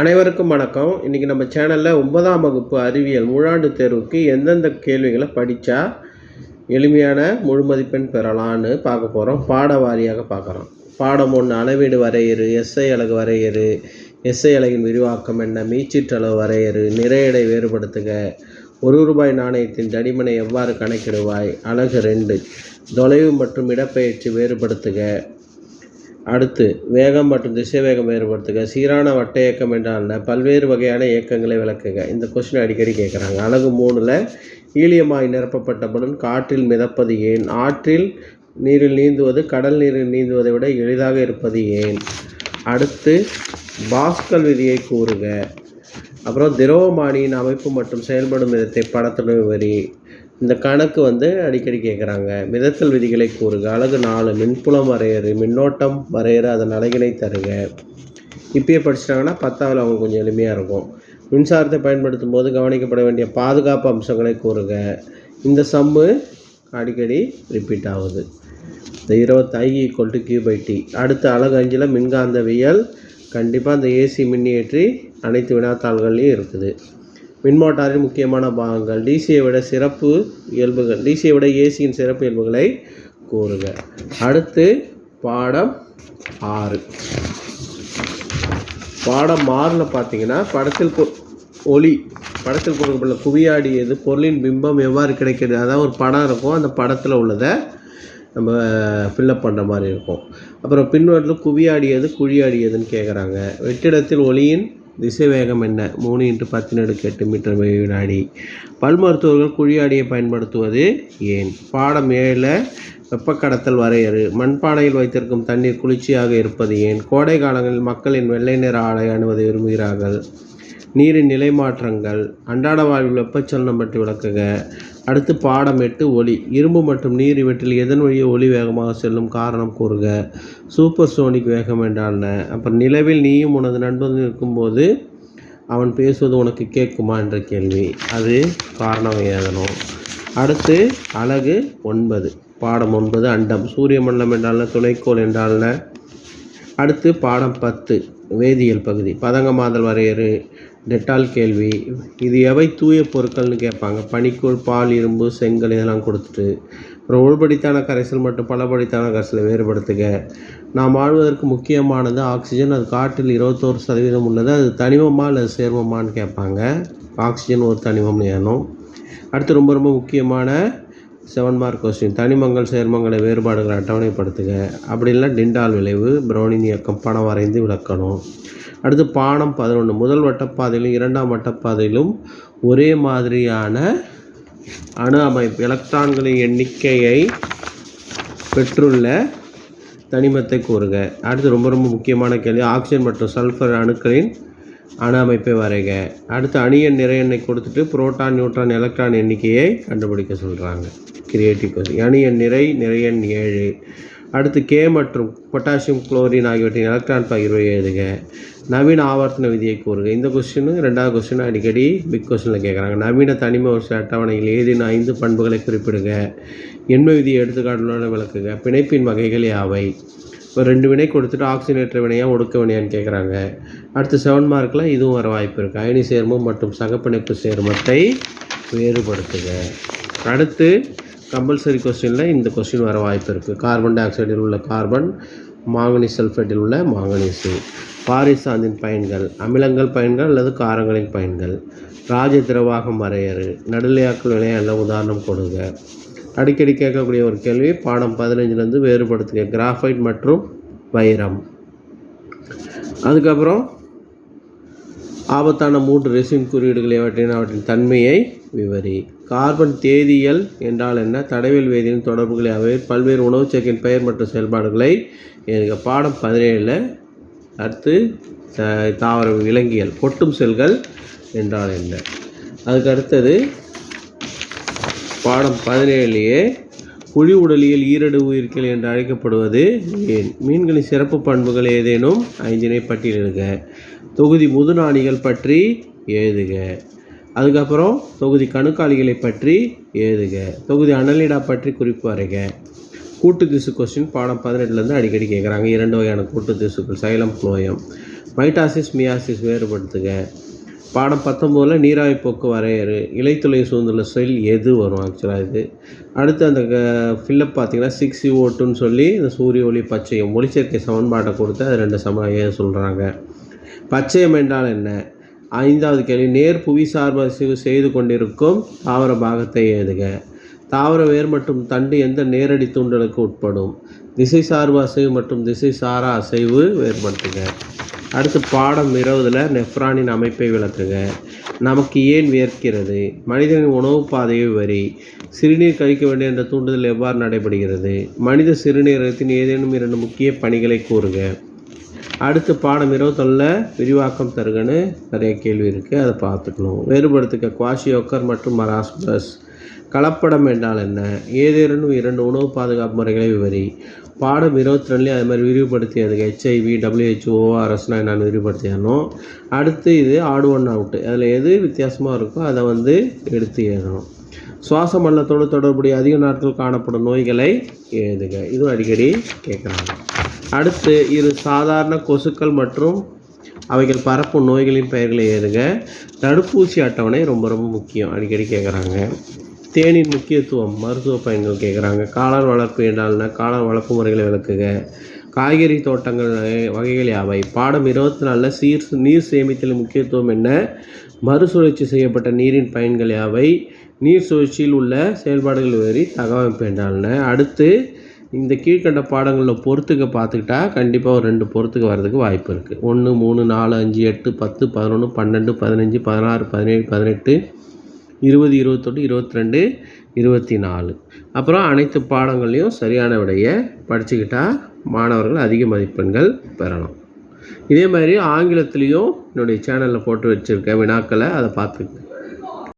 அனைவருக்கும் வணக்கம். இன்றைக்கி நம்ம சேனலில் ஒன்பதாம் வகுப்பு அறிவியல் முழாண்டு தேர்வுக்கு எந்தெந்த கேள்விகளை படித்தா எளிமையான முழு மதிப்பெண் பெறலான்னு பார்க்க போகிறோம் பாட வாரியாக பார்க்குறோம். பாடம் ஒன்று அளவீடு வரையறு எஸ்ஐ அலகு வரையறு எஸ்ஐ அலகின் விரிவாக்கம் என்ன மீச்சீற்றளவு வரையறு நிறையடை வேறுபடுத்துக ஒரு ரூபாய் நாணயத்தின் தடிமனை எவ்வாறு கணக்கிடுவாய் அலகு ரெண்டு தொலைவு மற்றும் இடப்பெயர்ச்சி வேறுபடுத்துக அடுத்து வேகம் மற்றும் திசை வேகம் வேறுபடுத்துக. சீரான வட்ட இயக்கம் என்றால் பல்வேறு வகையான இயக்கங்களை விளக்குக. இந்த கொஸ்டின் அடிக்கடி கேட்குறாங்க அழகு மூணில் ஈலியமாய் நிரப்பப்பட்டவுடன் காற்றில் மிதப்பது ஏன்? ஆற்றில் நீரில் நீந்துவது கடல் நீரில் நீந்துவதை விட எளிதாக இருப்பது ஏன்? அடுத்து பாஸ்கல் விதியை கூறுக. அப்புறம் திரவமானியின் அமைப்பு மற்றும் செயல்படும் விதத்தை படத்துடன் விவரி. இந்த கணக்கு வந்து அடிக்கடி கேட்குறாங்க மிதத்தல் விதிகளை கூறுக அழகு நாலு மின்புலம் வரையறு மின்னோட்டம் வரையறு அதன் அலைகளை தருக. இப்பயே படிச்சிட்டாங்கன்னா பத்தாவது அவங்க கொஞ்சம் எளிமையாக இருக்கும். மின்சாரத்தை பயன்படுத்தும் போது கவனிக்கப்பட வேண்டிய பாதுகாப்பு அம்சங்களை கூறுக. இந்த சம்மு அடிக்கடி ரிப்பீட் ஆகுது. இந்த இருபத்தி I equal to Q by T அடுத்த அழகு அஞ்சில் மின்காந்தவியல் கண்டிப்பாக இந்த ஏசி மின்னியற்றி அனைத்து வினாத்தாள்கள்லையும் இருக்குது. மின்மோட்டாரின் முக்கியமான பாகங்கள் டிசியை விட சிறப்பு இயல்புகள். டிசியை விட ஏசியின் சிறப்பு இயல்புகளை கூறுக. அடுத்து பாடம் ஆறு. பாடம் ஆறில் பார்த்தீங்கன்னா படத்தில் கொ- ஒளி. படத்தில் கொடுக்கப்பட்ட குவியாடியது பொருளின் பிம்பம் எவ்வாறு கிடைக்கிறது? அதாவது ஒரு படம் இருக்கும். அந்த படத்தில் உள்ளதை நம்ம ஃபில்லப் பண்ணுற மாதிரி இருக்கும். அப்புறம் பின்வரில் குவியாடியது குழியாடியதுன்னு கேட்குறாங்க வெற்றிடத்தில் ஒளியின் திசை வேகம் என்ன? மூணு இன்ட்டு பத்து நடுக்கு எட்டு மீட்டர் வினாடி பல் மருத்துவர்கள் குழியாடியை பயன்படுத்துவது ஏன்? பாடம் ஏழில் வெப்பக்கடத்தல் வரையறு. மண்பானையில் வைத்திருக்கும் தண்ணீர் குளிர்ச்சியாக இருப்பது ஏன்? கோடை காலங்களில் மக்களின் வெள்ளை நிற ஆடை அணுவதை விரும்புகிறார்கள். நீரின் நிலை மாற்றங்கள் அன்றாட வாழ்வில் வெப்பச்சலனம் பற்றி விளக்குக. அடுத்து பாடம் எட்டு ஒளி இரும்பு மற்றும் நீர் இவற்றில் எதன் வழியே ஒளி வேகமாக செல்லும் காரணம் கூறுக. சூப்பர் சோனிக் வேகம் என்றால் என்ன? அப்புறம் நிலவில் நீயும் உனது நண்பனும் இருக்கும்போது அவன் பேசுவது உனக்கு கேட்குமா என்ற கேள்வி. அது காரணம் ஏதனும். அடுத்து அழகு ஒன்பது. பாடம் ஒன்பது அண்டம். சூரிய மண்டலம் என்றால் துணைக்கோள் என்றால் அடுத்து பாடம் பத்து வேதியியல் பகுதி. பதங்கமாதல் வரையறு. டெட்டால் கேள்வி. இது எவை தூய பொருட்கள்னு கேட்பாங்க. பனிக்கூழ் பால் இரும்பு செங்கல் இதெல்லாம் கொடுத்துட்டு. அப்புறம் உள்படித்தான கரைசல் மற்றும் பலபடித்தான கரைசலை வேறுபடுத்துக. நாம் வாழ்வதற்கு முக்கியமானது ஆக்சிஜன். அது காற்றில் இருபத்தோரு சதவீதம் உள்ளது. அது தனிமமா அல்லது சேர்மமான்னு கேட்பாங்க. ஆக்சிஜன் ஒரு தனிமம்னு ஏனும் அடுத்து ரொம்ப ரொம்ப முக்கியமான செவன் மார்க் கொஸ்டின். தனிமங்கள் சேர்மங்களை வேறுபாடுகளை அட்டவணைப்படுத்துக. அப்படி இல்லைனா டிண்டால் விளைவு ப்ரௌனின் இயக்கம் படம் வரைந்து விளக்கணும். அடுத்து பானம் பதினொன்று. முதல் வட்டப்பாதையிலும் இரண்டாம் வட்டப்பாதையிலும் ஒரே மாதிரியான அணு அமைப்பு எலக்ட்ரான்களின் எண்ணிக்கையை பெற்றுள்ள தனிமத்தை கூறுக. அடுத்து ரொம்ப ரொம்ப முக்கியமான கேள்வி. ஆக்சிஜன் மற்றும் சல்ஃபர் அணுக்களின் அணு அமைப்பை வரைக. அடுத்து அணியன் நிறை எண்ணை கொடுத்துட்டு புரோட்டான் நியூட்ரான் எலக்ட்ரான் எண்ணிக்கையை கண்டுபிடிக்க சொல்கிறாங்க கிரியேட்டிவ் கொஸ்டின் அணியன் நிறை நிறையன் ஏழு. அடுத்து கே மற்றும் பொட்டாசியம் குளோரின் ஆகியவற்றின் எலக்ட்ரான் பகிர்வை எழுதுக. நவீன ஆவர்த்தன விதியை கூறுக. இந்த கொஸ்டினு ரெண்டாவது கொஸ்டின் அடிக்கடி பிக் கொஸ்டினில் கேட்குறாங்க நவீன தனிம வரிசை அட்டவணையில் ஏதேனும் ஐந்து பண்புகளை குறிப்பிடுக. எண்ம விதியை எடுத்துக்காட்டுடன் விளக்குக. பிணைப்பின் வகைகள் யாவை? இப்போ ரெண்டு வினை கொடுத்துட்டு ஆக்சிஜனேற்ற வினையாக ஒடுக்க வினையான்னு கேட்குறாங்க அடுத்து செவன் மார்க்கில் இதுவும் வர வாய்ப்பு இருக்குது அயனி சேர்மம் மற்றும் சகப்பிணைப்பு சேர்மத்தை வேறுபடுத்துக. அடுத்து கம்பல்சரி கொஸ்டினில் இந்த கொஸ்டின் வர வாய்ப்பு இருக்குது கார்பன் டை ஆக்சைடில் உள்ள கார்பன் மாங்கனீஸ் சல்ஃபேட்டில் உள்ள மாங்கனீசு பாரிசாந்தின் பயன்கள் அமிலங்கள் பயன்கள் அல்லது காரங்களின் பயன்கள். ராஜ திரவாகம் வரையறு நடுநிலையாக்கள் வினையல்ல உதாரணம் கொடுங்க. அடிக்கடி கேட்கக்கூடிய ஒரு கேள்வி பாடம் பதினஞ்சுலேருந்து வேறுபடுத்துக கிராஃபைட் மற்றும் வைரம். அதுக்கப்புறம் ஆபத்தான மூன்று ரெசின் குறியீடுகள் எவற்றின் அவற்றின் தன்மையை விவரி. கார்பன் தேதியியல் என்றால் என்ன? தடவியல் வேதியின் தொடர்புகளை அவை பல்வேறு உணவுச் சேர்க்கையின் பெயர் மற்றும் செயல்பாடுகளை எனக்கு பாடம் பதினேழில் அடுத்து த- தாவர விலங்கியல் கொட்டும் செல்கள் என்றால் என்ன? அதுக்கு அடுத்தது பாடம் பதினேழுலேயே குழி உடலியல் ஈரடு உயிர்கள் என்று அழைக்கப்படுவது ஏன்? மீன்களின் சிறப்பு பண்புகள் ஏதேனும்? ஐந்தினை பட்டியலிடுக. தொகுதி முதுநாணிகள் பற்றி எழுதுக. அதுக்கப்புறம் தொகுதி கணுக்காலிகளை பற்றி எழுதுக. தொகுதி அனலிடா பற்றி குறிப்பு வரைக கூட்டு திசு கொஸ்டின் பாடம் பதினெட்டுலேருந்து அடிக்கடி கேட்குறாங்க இரண்டு வகையான கூட்டு திசுக்கள். Xylem phloem. மைட்டாசிஸ் மியாசிஸ் வேறுபடுத்துக. பாடம் பத்தொம்போதில் நீராவி போக்கு வரையறு. இலைத்துளை சூழ்ந்துள்ள செல் எது வரும் ஆக்சுவலாக இது? அடுத்து அந்த ஃபில்லப் பார்த்தீங்கன்னா சிக்ஸ் யூ ஓட்டுன்னு சொல்லி இந்த சூரிய ஒளி பச்சையம் ஒளிச்சேர்க்கை சமன்பாட்டை கொடுத்து அது ரெண்டு சம சொல்கிறாங்க பச்சையம் என்றால் என்ன? ஐந்தாவது கேள்வி நேர் புவி சார்பு அசைவு செய்து கொண்டிருக்கும் தாவர பாகத்தை எழுதுக. தாவர வேர் மற்றும் தண்டு எந்த நேரடி தூண்டலுக்கு உட்படும்? திசை சார்பு அசைவு மற்றும் திசை சாரா அசைவு வேறுபடுத்துக. அடுத்து பாடம் இருபதில் நெஃப்ரானின் அமைப்பை விளக்குக. நமக்கு ஏன் வியர்க்கிறது? மனிதனின் உணவு பாதையை வரி சிறுநீர் கழிக்க வேண்டிய அந்த தூண்டுதல் எவ்வாறு நடைபெறுகிறது? மனித சிறுநீரகத்தின் ஏதேனும் இரண்டு முக்கிய பணிகளை கூறுக. அடுத்து பாடம் இருபத்தொன்னில் விரிவாக்கம் தருகன்னு நிறைய கேள்வி இருக்குது அதை பார்த்துக்கணும். வேறுபடுத்துக்க குவாஷியோக்கர் மற்றும் மராஸ்பஸ் கலப்படம் என்றால் என்ன? ஏதேனும் இரண்டு உணவு பாதுகாப்பு முறைகளை விவரி. பாடம் இருபத்தி ரெண்டுலேயும் அது மாதிரி விரிவுபடுத்தியது ஹெச்ஐவி டபிள்யூஹெச்ஓ ஓஆர்எஸ்னால் என்னென்னு விரிவுபடுத்திடணும் அடுத்து இது ஆடு ஒன் அவுட்டு அதில் எது வித்தியாசமாக இருக்கோ அதை வந்து எடுத்து ஏறணும். சுவாச மண்டலத்தோடு தொடர்புடைய அதிக நாட்கள் காணப்படும் நோய்களை எழுதுக. இதுவும் அடிக்கடி கேட்குறாங்க அடுத்து இரு சாதாரண கொசுக்கள் மற்றும் அவைகள் பரப்பும் நோய்களின் பெயர்களை எழுதுக. தடுப்பூசி அட்டவணை ரொம்ப ரொம்ப முக்கியம். அடிக்கடி கேட்குறாங்க தேனின் முக்கியத்துவம் மருத்துவ பயன்கள் கேட்குறாங்க காளான் வளர்ப்பு என்றால்னா காளான் வளர்ப்பு முறைகளை விளக்குக. காய்கறி தோட்டங்கள் வகைகள் யாவை? பாடம் இருபத்தி நாலில் சீர் நீர் சேமித்தல் முக்கியத்துவம் என்ன? மறுசுழற்சி செய்யப்பட்ட நீரின் பயன்கள் யாவை? நீர் சுழற்சியில் உள்ள செயல்பாடுகள் வரி தகவமைப்பு என்றால்ன அடுத்து இந்த கீழ்க்கண்ட பாடங்களில் பொறுத்துக்க பார்த்துக்கிட்டா கண்டிப்பாக ஒரு ரெண்டு பொறுத்துக்கு வர்றதுக்கு வாய்ப்பு இருக்குது ஒன்று மூணு நாலு அஞ்சு எட்டு பத்து பதினொன்று பன்னெண்டு பதினஞ்சு பதினாறு பதினேழு பதினெட்டு இருபது இருபத்தொன்று இருபத்தி ரெண்டு இருபத்தி நாலு அப்புறம் அனைத்து பாடங்கள்லையும் சரியான விடையை படிச்சுக்கிட்டா மாணவர்கள் அதிக மதிப்பெண்கள் பெறலாம். இதே மாதிரி ஆங்கிலத்துலேயும் என்னுடைய சேனலில் போட்டு வச்சுருக்கேன் வினாக்களை அதை பார்த்துக்குங்க.